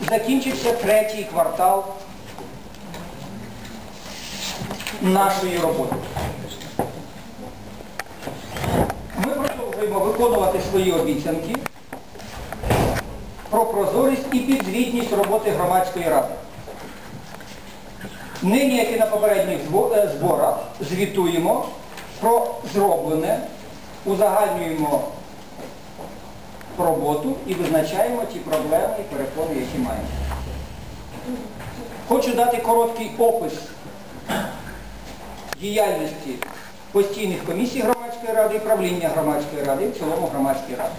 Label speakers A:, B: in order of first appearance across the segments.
A: закінчився третій квартал нашої роботи. Ми продовжуємо виконувати свої обіцянки про прозорість і підзвітність роботи громадської ради. Нині, як і на попередніх е, зборах, звітуємо про зроблене, узагальнюємо роботу і визначаємо ті проблеми і перепони, які маємо. Хочу дати короткий опис діяльності постійних комісій громадської ради і правління громадської ради, і в цілому громадської ради.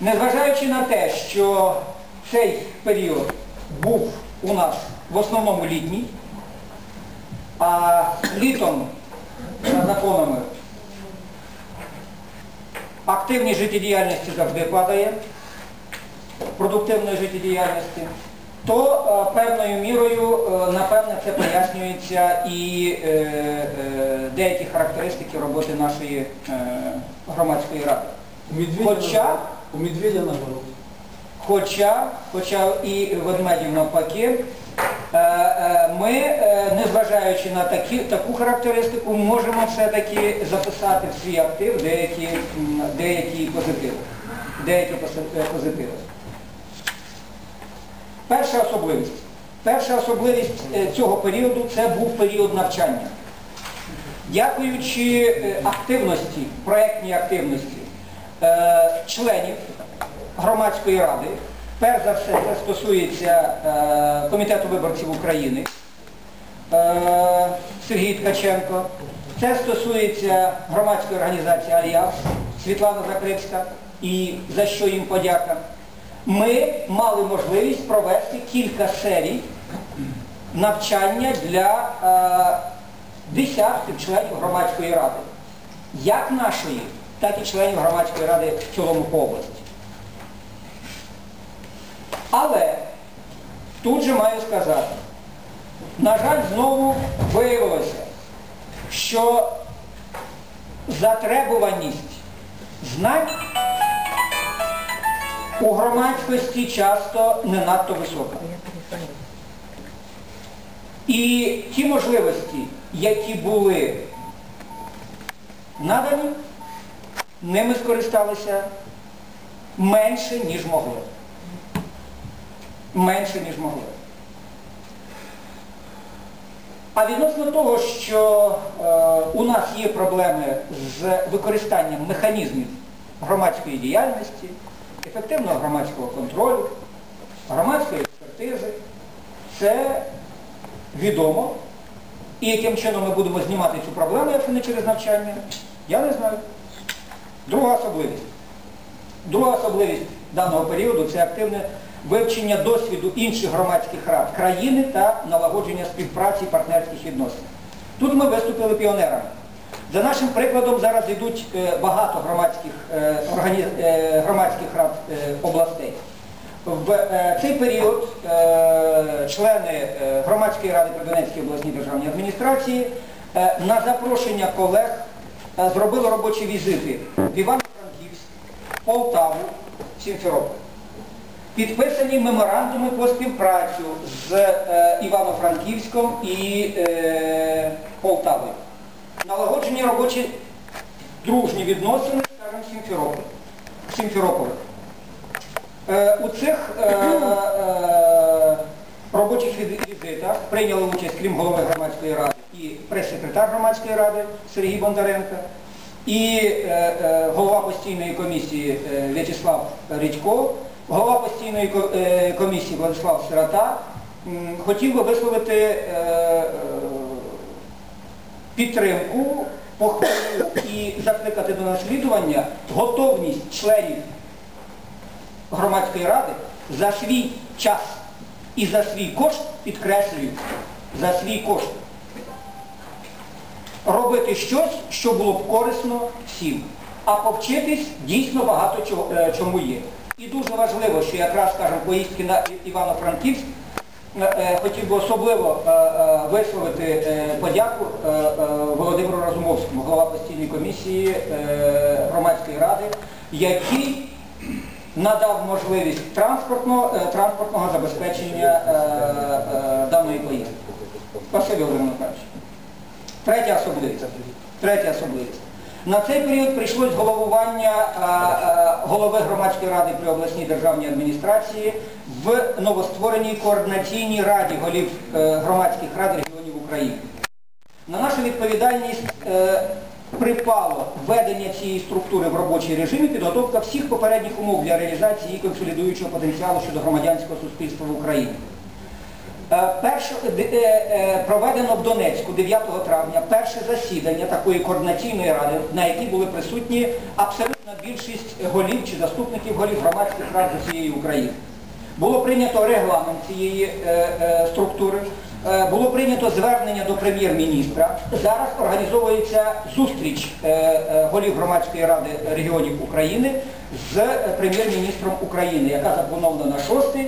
A: Незважаючи на те, що цей період був у нас в основному літній, а літом за законами активність життєдіяльності завжди падає, продуктивної життєдіяльності, то е, певною мірою, е, напевне, це пояснюється і е, деякі характеристики роботи нашої громадської ради. Хоча-
B: У медведя наоборот.
A: Хоча, хоча і ведмедів навпаки, ми, е, незважаючи на такі, таку характеристику, можемо все-таки записати в свій актив деякі, деякі позитиви. Деякі е, позитиви. Перша особливість. Перша особливість е, цього періоду це був період навчання. Дякуючи е, активності, проєктній активності е, членів громадської ради, перш за все це стосується е, Комітету виборців України, е, Сергій Ткаченко, це стосується громадської організації Альянс Світлана Закрипська і за що їм подяка. Ми мали можливість провести кілька серій навчання для е, десятків членів громадської ради. Як нашої, так і членів громадської ради в цілому області. Але тут же маю сказати, на жаль, знову виявилося, що затребуваність знань у громадськості часто не надто висока. І ті можливості, які були надані, ними скористалися менше, ніж могли. Менше, ніж могли. А відносно того, що е, у нас є проблеми з використанням механізмів громадської діяльності, ефективного громадського контролю, громадської експертизи, це відомо. І яким чином ми будемо знімати цю проблему, якщо не через навчання, я не знаю. Друга особливість. Друга особливість даного періоду це активне вивчення досвіду інших громадських рад країни та налагодження співпраці і партнерських відносин. Тут ми виступили піонерами. За нашим прикладом зараз йдуть е, багато громадських, е, е, громадських рад областей. В цей період члени громадської ради при Донецькій обласній державній адміністрації на запрошення колег зробили робочі візити в Івано-Франківськ, Полтаву, Сімферополь. Підписані меморандуми по співпрацю з е, Івано-Франківськом і е, Полтавою. Налагоджені робочі дружні відносини, скажімо, Сімферополь. Сімферополем. Е, У цих е, е, робочих візитах прийняли участь, крім голови громадської ради, і прес-секретар громадської ради Сергій Бондаренко, і е, е, голова постійної комісії е, В'ячеслав Рідько, голова постійної е, комісії Владислав Сирота. Хотів би висловити е, е, підтримку, похвалу і закликати до наслідування готовність членів громадської ради за свій час і за свій кошт, підкреслюю, за свій кошт, робити щось, що було б корисно всім. А повчитись дійсно багато чому є. І дуже важливо, що якраз, скажімо, поїздки на Івано-Франківськ е, е, хотів би особливо е, висловити подяку Володимиру Разумовському, голова постійної комісії громадської ради, який надав можливість транспортного, транспортного забезпечення даної поїздки. Спасибі, Володимир Михайлович. Третя особливість. Третя особливість. На цей період прийшлось головування голови громадської ради при обласній державній адміністрації в новоствореній координаційній раді голів е, громадських рад регіонів України. На нашу відповідальність е, припало введення цієї структури в робочий режим і підготовка всіх попередніх умов для реалізації її консолідуючого потенціалу щодо громадянського суспільства в Україні. Е, Перше, е, е, проведено в Донецьку 9 травня перше засідання такої координаційної ради, на якій були присутні абсолютна більшість голів чи заступників голів громадських рад усієї України. Було прийнято регламент цієї структури, було прийнято звернення до прем'єр-міністра. Зараз організовується зустріч голів громадської ради регіонів України з прем'єр-міністром України, яка запланована на 6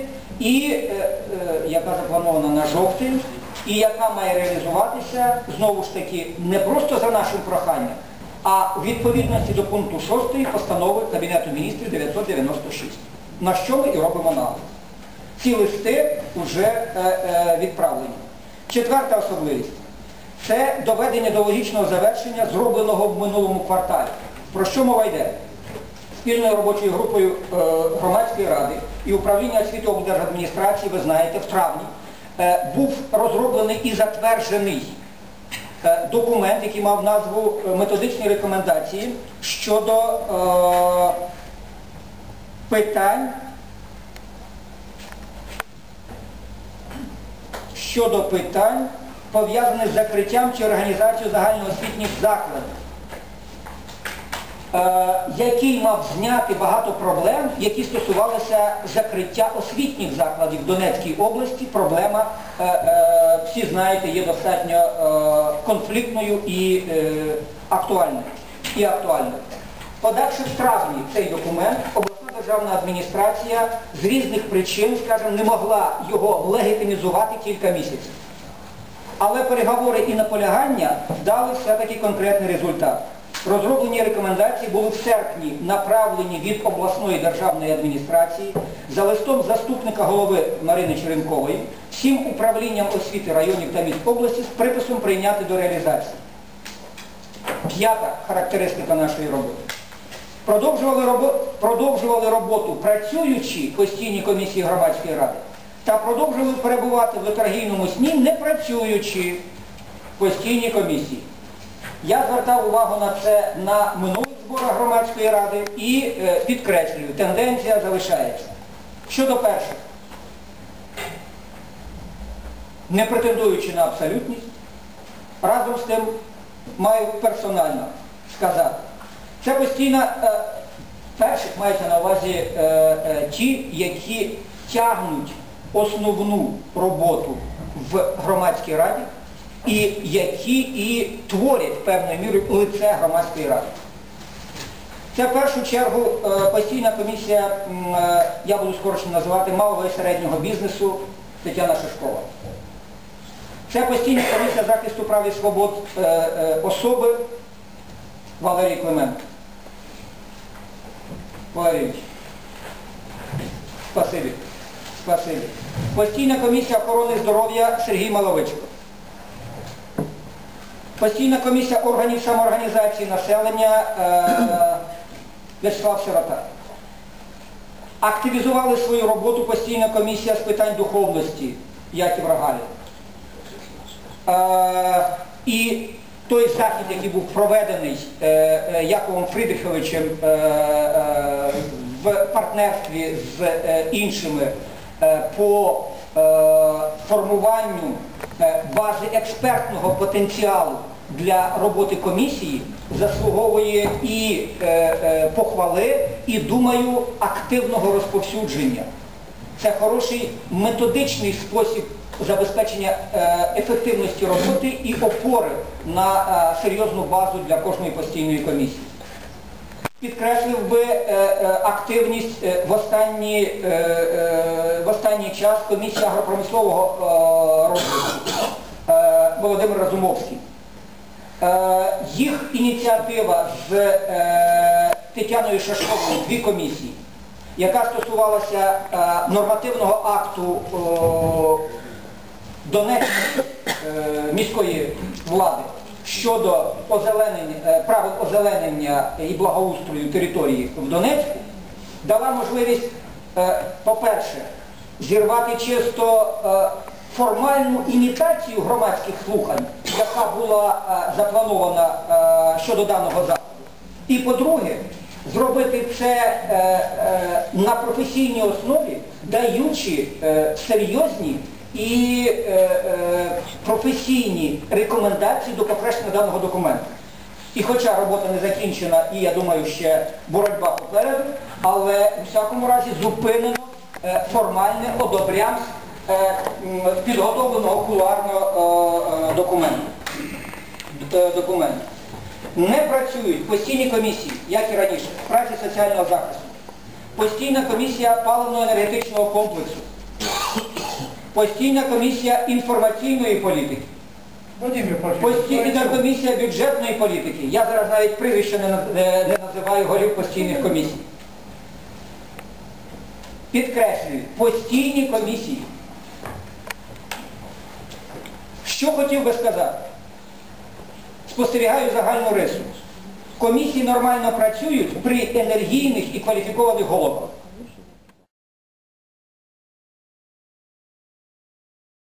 A: і е, е, яка запланована на жовтень, і яка має реалізуватися знову ж таки не просто за нашим проханням, а у відповідності до пункту 6 постанови Кабінету міністрів 996, на що ми і робимо наголос. Ці листи вже е, відправлені. Четверта особливість це доведення до логічного завершення зробленого в минулому кварталі. Про що мова йде? Спільною робочою групою е, громадської ради і управління освіти облдержадміністрації, ви знаєте, в травні е, був розроблений і затверджений е, документ, який мав назву методичні рекомендації щодо питань щодо питань, пов'язаних з закриттям чи організацією загальноосвітніх закладів, який мав зняти багато проблем, які стосувалися закриття освітніх закладів в Донецькій області. Проблема, е, е, всі знаєте, є достатньо е, конфліктною і е, актуальною. І актуальною. В травні цей документ, обласна державна адміністрація з різних причин, скажімо, не могла його легітимізувати кілька місяців. Але переговори і наполягання дали все-таки конкретний результат. Розроблені рекомендації були в серпні направлені від обласної державної адміністрації за листом заступника голови Марини Черенкової всім управлінням освіти районів та міст області з приписом прийняти до реалізації. П'ята характеристика нашої роботи. Продовжували, робо- продовжували роботу працюючі постійні комісії громадської ради та продовжували перебувати в летаргійному сні не працюючі постійні комісії. Я звертав увагу на це на минулих зборах громадської ради і е, підкреслюю, тенденція залишається. Щодо перших, не претендуючи на абсолютність, разом з тим маю персонально сказати. Це постійно е, перших мається на увазі е, е, ті, які тягнуть основну роботу в громадській раді і які і творять певною мірою лице громадської ради. Це в першу чергу е, постійна комісія, е, я буду скорочено називати, малого і середнього бізнесу Тетяна Шишкова. Це постійна комісія захисту прав і свобод е, особи Валерій Клименко. Валерійович. Спасибі. Спасибі. Постійна комісія охорони здоров'я Сергій Маловичко. Постійна комісія органів самоорганізації населення е, Вячеслав Сирота. Активізували свою роботу постійна комісія з питань духовності Яків Рогалін. Е, і той захід, який був проведений е, Яковом Фридриховичем е, в партнерстві з іншими по формуванню бази експертного потенціалу для роботи комісії, заслуговує і е, е, похвали, і, думаю, активного розповсюдження. Це хороший методичний спосіб забезпечення е, ефективності роботи і опори на е, серйозну базу для кожної постійної комісії. Підкреслив би е, активність в, останні, е, в останній час комісії агропромислового розвитку Володимир Разумовський. Е, їх ініціатива з е, Тетяною Шашковою, дві комісії, яка стосувалася е, нормативного акту Донецької міської влади щодо озеленення, правил озеленення і благоустрою території в Донецьку, дала можливість, по-перше, зірвати чисто формальну імітацію громадських слухань, яка була е, запланована е, щодо даного заходу. І по-друге, зробити це е, на професійній основі, даючи серйозні і професійні рекомендації до покращення даного документу. І хоча робота не закінчена, і я думаю, ще боротьба попереду, але в всякому разі зупинено формальне одобрям підготовленого кулуарного документу. Е, документу. Не працюють постійні комісії, як і раніше, праці соціального захисту, постійна комісія паливно-енергетичного комплексу, постійна комісія інформаційної політики, постійна комісія бюджетної політики. Я зараз навіть прізвище не, не, не називаю голів постійних комісій. Підкреслюю, постійні комісії. Що хотів би сказати? Спостерігаю загальну рису. Комісії нормально працюють при енергійних і кваліфікованих головах.